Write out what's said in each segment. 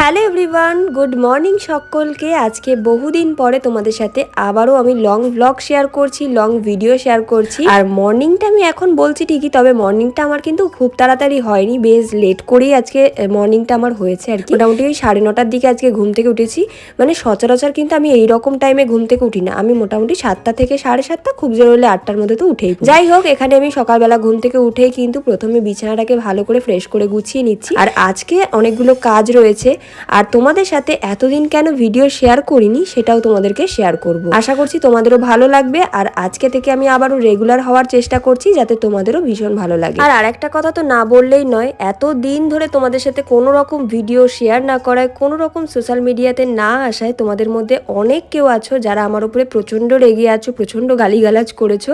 Hello everyone, good morning সকলকে। আজকে বহুদিন পরে তোমাদের সাথে আবারও আমি লং ব্লগ শেয়ার করছি, লং ভিডিও শেয়ার করছি। আর মর্নিংটা আমি এখন বলছি ঠিকই, তবে মর্নিংটা আমার কিন্তু খুব তাড়াতাড়ি হয়নি, বেশ লেট করেই আজকে মর্নিংটা আমার হয়েছে আর কি। মোটামুটি ওই সাড়ে নটার দিকে আজকে ঘুম থেকে উঠেছি। মানে সচরাচর কিন্তু আমি এই রকম টাইমে ঘুম থেকে উঠি না। আমি মোটামুটি সাতটা থেকে সাড়ে সাতটা, খুব জোর হলে আটটার মধ্যে তো উঠেই যাই হোক, এখানে আমি সকালবেলা ঘুম থেকে উঠেই কিন্তু প্রথমে বিছানাটাকে ভালো করে ফ্রেশ করে গুছিয়ে নিচ্ছি। আর আজকে অনেকগুলো কাজ রয়েছে। আর তোমাদের সাথে এতদিন কেন ভিডিও শেয়ার করিনি, সেটাও তোমাদেরকে শেয়ার করব। আশা করছি তোমাদেরও ভালো লাগবে, আর আজকে থেকে আমি আবারও রেগুলার হওয়ার চেষ্টা করছি, যাতে তোমাদেরও ভীষণ ভালো লাগে। আর আরেকটা কথা তো না বললেই নয় এত দিন ধরে তোমাদের সাথে কোনো রকম ভিডিও শেয়ার না করায় কোনো রকম সোশ্যাল মিডিয়াতে না আসায় তোমাদের মধ্যে অনেক কেউ আছো যারা আমার উপরে প্রচণ্ড রেগে আছো, প্রচণ্ড গালিগালাজ করেছ।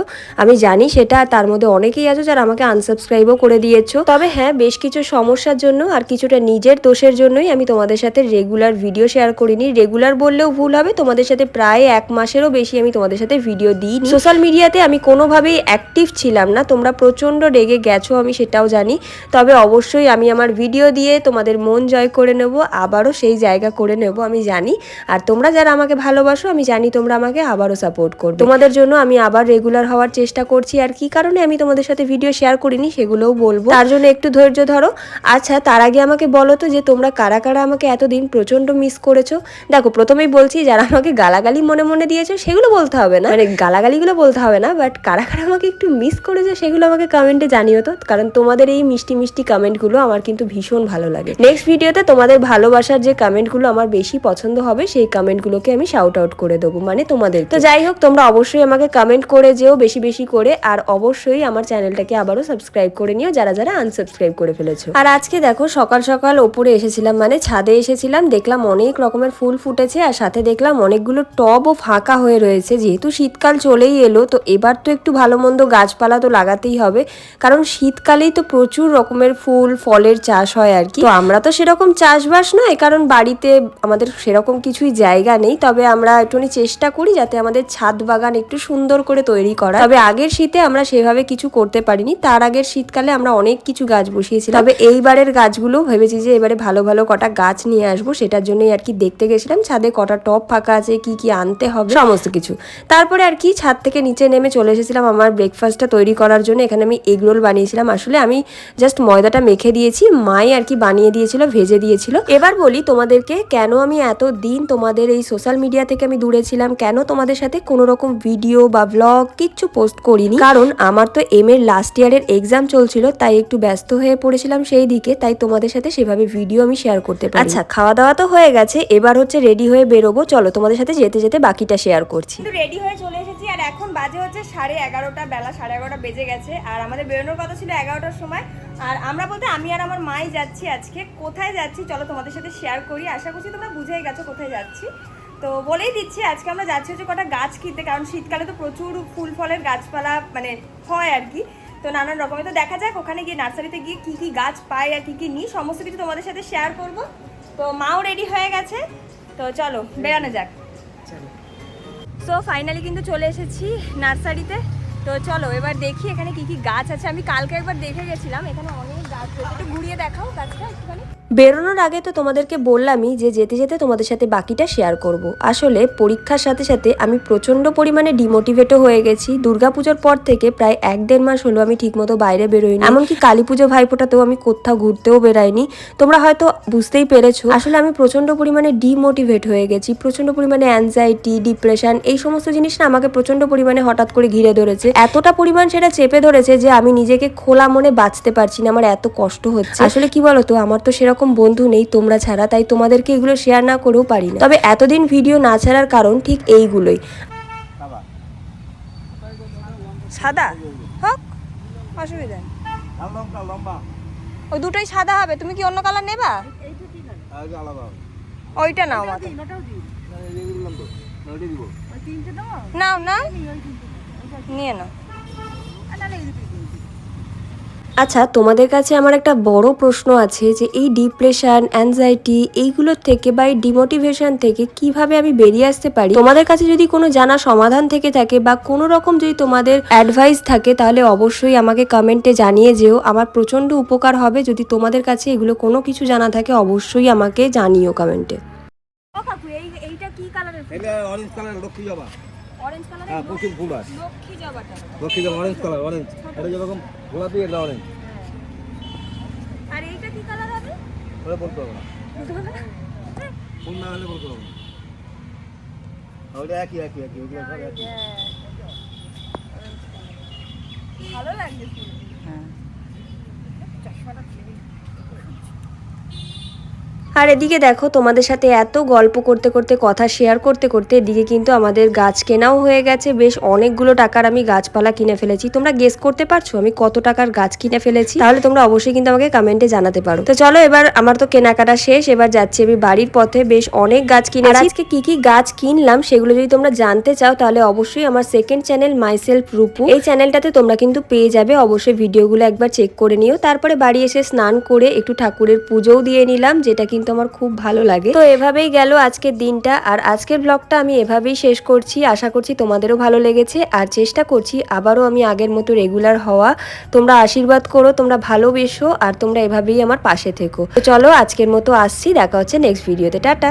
আমি জানি সেটা তার মধ্যে অনেকেই আছো যারা আমাকে আনসাবস্ক্রাইবও করে দিয়েছ। তবে হ্যাঁ বেশ কিছু সমস্যার জন্য আর কিছুটা নিজের দোষের জন্যই আমি তোমাদের সাথে রেগুলার ভিডিও শেয়ার করিনি। রেগুলার বললেও ভুল হবে, তোমাদের সাথে প্রায় এক মাসেরও বেশি আমি তোমাদের সাথে ভিডিও দিই সোশ্যাল মিডিয়াতে আমি কোনোভাবেই অ্যাক্টিভ ছিলাম না, তোমরা প্রচণ্ড রেগে গেছো, আমি সেটাও জানি। তবে অবশ্যই আমি আমার ভিডিও দিয়ে তোমাদের মন জয় করে নেব, আবারও সেই জায়গা করে নেব, আমি জানি। আর তোমরা যারা আমাকে ভালোবাসো, আমি জানি তোমরা আমাকে আবারও সাপোর্ট করবে। তোমাদের জন্য আমি আবার রেগুলার হওয়ার চেষ্টা করছি, আর কি কারণে আমি তোমাদের সাথে ভিডিও শেয়ার করিনি, সেগুলোও বলব। তার জন্য একটু ধৈর্য ধরো। আচ্ছা তার আগে আমাকে বলো তো যে তোমরা কারা কারা আমাকে এতদিন প্রচণ্ড মিস করেছ। দেখো, প্রথমেই বলছি, যারা আমাকে গালাগালি মনে মনে দিয়েছ, সেগুলো বলতে হবে না। মানে গালাগালিগুলো বলতে হবে না বাট কারা কারা আমাকে একটু মিস করেছে, সেগুলো আমাকে কমেন্টে জানিও তো। কারণ তোমাদের এই মিষ্টি মিষ্টি কমেন্টগুলো আমার কিন্তু ভীষণ ভালো লাগে। নেক্সট ভিডিওতে তোমাদের ভালোবাসার যে কমেন্টগুলো আমার বেশি পছন্দ হবে, সেই কমেন্টগুলোকে আমি শাউট আউট করে দেবো মানে তোমাদের। তো যাই হোক, তোমরা অবশ্যই আমাকে কমেন্ট করে যেও বেশি বেশি করে, আর অবশ্যই আমার চ্যানেলটাকে আবারও সাবস্ক্রাইব করে নিও, যারা যারা আনসাবস্ক্রাইব করে ফেলেছো। আর আজকে দেখো, সকাল সকাল ওপরে এসেছিলাম মানে ছাদে এসেছিলাম, দেখলাম অনেক রকমের ফুল ফুটেছে আর সাথে দেখলাম অনেকগুলো টবও ফাঁকা হয়ে রয়েছে। যেহেতু শীতকাল চলেই এলো, তো এবার তো একটু ভালো মন্দ গাছপালা তো লাগাতেই হবে। কারণ শীতকালেই তো প্রচুর রকমের ফুল, ফলের চাষ হয় আর কি। তো আমরা তো সেরকম চাষবাস নয়, কারণ বাড়িতে আমাদের সেরকম কিছুই জায়গা নেই। তবে আমরা একটুখানি চেষ্টা করি যাতে আমাদের ছাদ বাগান একটু সুন্দর করে তৈরি করা। তবে আগের শীতে আমরা সেভাবে কিছু করতে পারিনি। তার আগের শীতকালে আমরা অনেক কিছু গাছ বসিয়েছিলাম। তবে এইবারের গাছগুলো ভেবেছি যে এবারে ভালো ভালো কটা গাছ নিয়ে আসব, সেটার জন্যই আর কি দেখতে গেছিলাম। ছাদে কটা টপ ফাঁকা আছে, কি কি আনতে হবে, সমস্ত কিছু। তারপরে আর কি ছাদ থেকে নিচে নেমে চলে এসেছিলাম আমার ব্রেকফাস্টটা তৈরি করার জন্য। এখানে আমি এগ রোল বানিয়েছিলাম। আসলে আমি জাস্ট ময়দাটা মেখে দিয়েছি, মাই আর কি বানিয়ে দিয়েছিল, ভেজে দিয়েছিল। এবার বলি তোমাদেরকে, কেন আমি এত দিন তোমাদের এই সোশ্যাল মিডিয়া থেকে আমি দূরে ছিলাম? কেন তোমাদের সাথে কোনো রকম ভিডিও বা ব্লগ কিচ্ছু পোস্ট করিনি? কারণ আমার তো এম এর লাস্ট ইয়ারের এক্সাম চলছিল, তাই একটু ব্যস্ত হয়ে পড়েছিলাম সেই দিকে। তাই তোমাদের সাথে সেভাবে ভিডিও আমি শেয়ার করতে পারি। আচ্ছা খাওয়া দাওয়া তো হয়ে গেছে এবার হচ্ছে রেডি হয়ে বেরোবো। চলো তোমাদের সাথে যেতে যেতে বাকিটা শেয়ার করছি। রেডি হয়ে চলে এসেছি আর এখন বাজে হচ্ছে সাড়ে এগারোটা বেলা সাড়ে এগারোটা বেজে গেছে আর আমাদের বেরোনোর কথা ছিল এগারোটার সময়। আর আমরা বলতে আমি আর আমার মাই যাচ্ছি আজকে। কোথায় যাচ্ছি? চলো তোমাদের সাথে শেয়ার করি। আশা করছি তোমরা বুঝেই গেছো কোথায় যাচ্ছি। তো বলেই দিচ্ছি আজকে আমরা যাচ্ছি হচ্ছে কটা গাছ কিনতে কারণ শীতকালে তো প্রচুর ফুল ফলের গাছপালা মানে হয় আর কি। তো নানান রকমের তো দেখা যাক ওখানে গিয়ে নার্সারিতে গিয়ে কি কি গাছ পাই আর কি কি নিই। সমস্ত কিছু তোমাদের সাথে শেয়ার করব। তো মাও রেডি হয়ে গেছে। তো চলো বেরানো যাক। সো ফাইনালি কিন্তু চলে এসেছি নার্সারিতে। তো চলো এবার দেখি এখানে কি কি গাছ আছে। আমি কালকে একবার দেখে গেছিলাম এখানে অনেক গাছ রয়েছে। একটু ঘুরিয়ে দেখাও গাছটা একটুখানি। বেরোনোর আগে তো তোমাদেরকে বললামই যে যেতে যেতে তোমাদের সাথে বাকিটা শেয়ার করব। আসলে পরীক্ষার সাথে সাথে আমি প্রচণ্ড পরিমাণে ডিমোটিভেটও হয়ে গেছি। দুর্গাপুজোর পর থেকে প্রায় এক দেড় মাস হলো আমি ঠিকমতো বাইরে বেরোইনি। এমনকি কালী পুজো ভাইফোঁটাতেও আমি কোথাও ঘুরতেও বেরাইনি তোমরা হয়তো বুঝতেই পেরেছ, আসলে আমি প্রচণ্ড পরিমাণে ডিমোটিভেট হয়ে গেছি। প্রচণ্ড পরিমাণে অ্যাংজাইটি ডিপ্রেশন এই সমস্ত জিনিস না আমাকে প্রচণ্ড পরিমাণে হঠাৎ করে ঘিরে ধরেছে। এতটা পরিমাণ সেটা চেপে ধরেছে যে আমি নিজেকে খোলা মনে বাঁচতে পারছি না। আমার এত কষ্ট হচ্ছে। আসলে কি বলতো? আমার তো সেরকম বন্ধু নেই তোমরা ছাড়া, তাই তোমাদেরকে এগুলো শেয়ার না করেও পারি না। তবে এতদিন ভিডিও না ছাড়ার কারণ ঠিক এইগুলোই। সাদা? হোক, অসুবিধা ওই দুটোই সাদা হবে, তুমি কি অন্য কালার নেবা? ওইটা নাও নাও না নিয়ে নাও। আচ্ছা তোমাদের কাছে আমার একটা বড় প্রশ্ন আছে যে এই ডিপ্রেশন অ্যাংজাইটি এইগুলোর থেকে বা এই ডিমোটিভেশন থেকে কীভাবে আমি বেরিয়ে আসতে পারি? তোমাদের কাছে যদি কোনো জানা সমাধান থেকে থাকে বা কোনো রকম যদি তোমাদের অ্যাডভাইস থাকে তাহলে অবশ্যই আমাকে কমেন্টে জানিয়ে যেও। আমার প্রচণ্ড উপকার হবে। যদি তোমাদের কাছে এগুলো কোনো কিছু জানা থাকে অবশ্যই আমাকে জানিও কমেন্টে এইটা কি কালারের এটা অরেঞ্জ কালার লক্ষ্মী জবা। অরেঞ্জ কালারের হ্যাঁ প্রচুর ফুল আছে। লক্ষ্মী জবাটা। লক্ষ্মী জবা অরেঞ্জ কালার অরেঞ্জ এটা যেরকম গোলাপি এটা অরেঞ্জ আর এইটা কি কালার হবে? ওটা বলতে হবে না। ফুল না হলে বলতে হবে না। ওটা একই একই একই ওগুলো সব একই। ভালো লাগছে ফুল। আর এদিকে দেখো, তোমাদের সাথে এত গল্প করতে করতে, কথা শেয়ার করতে করতে এদিকে কিন্তু আমাদের গাছ কেনাও হয়ে গেছে। বেশ অনেকগুলো টাকার আমি গাছপালা কিনে ফেলেছি। তোমরা গেস করতে পারছ আমি কত টাকার গাছ কিনে ফেলেছি? তাহলে তোমরা অবশ্যই কিন্তু আমাকে কমেন্টে জানাতে পারো। তো চলো এবার আমার তো কেনাকাটা শেষ, এবার যাচ্ছি আমি বাড়ির পথে। বেশ অনেক গাছ কিনে আজকে কি কি গাছ কিনলাম সেগুলো যদি তোমরা জানতে চাও, তাহলে অবশ্যই আমার সেকেন্ড চ্যানেল মাইসেলফ রূপু, এই চ্যানেলটাতে তোমরা কিন্তু পেয়ে যাবে। অবশ্যই ভিডিওগুলো একবার চেক করে নিও। তারপরে বাড়ি এসে স্নান করে একটু ঠাকুরের পুজোও দিয়ে নিলাম, যেটা কিন্তু আমার খুব ভালো লাগে। তো এভাবেই গেল আজকের দিনটা। আর আজকের ব্লগটা আমি এভাবেই শেষ করছি। আশা করছি তোমাদেরও ভালো লেগেছে। আর চেষ্টা করছি আবারও আমি আগের মতো রেগুলার হওয়া। তোমরা আশীর্বাদ করো, তোমরা ভালোবেসো, আর তোমরা এভাবেই আমার পাশে থেকো। তো চলো আজকের মতো আসছি। দেখা হচ্ছে নেক্সট ভিডিওতে টাটা!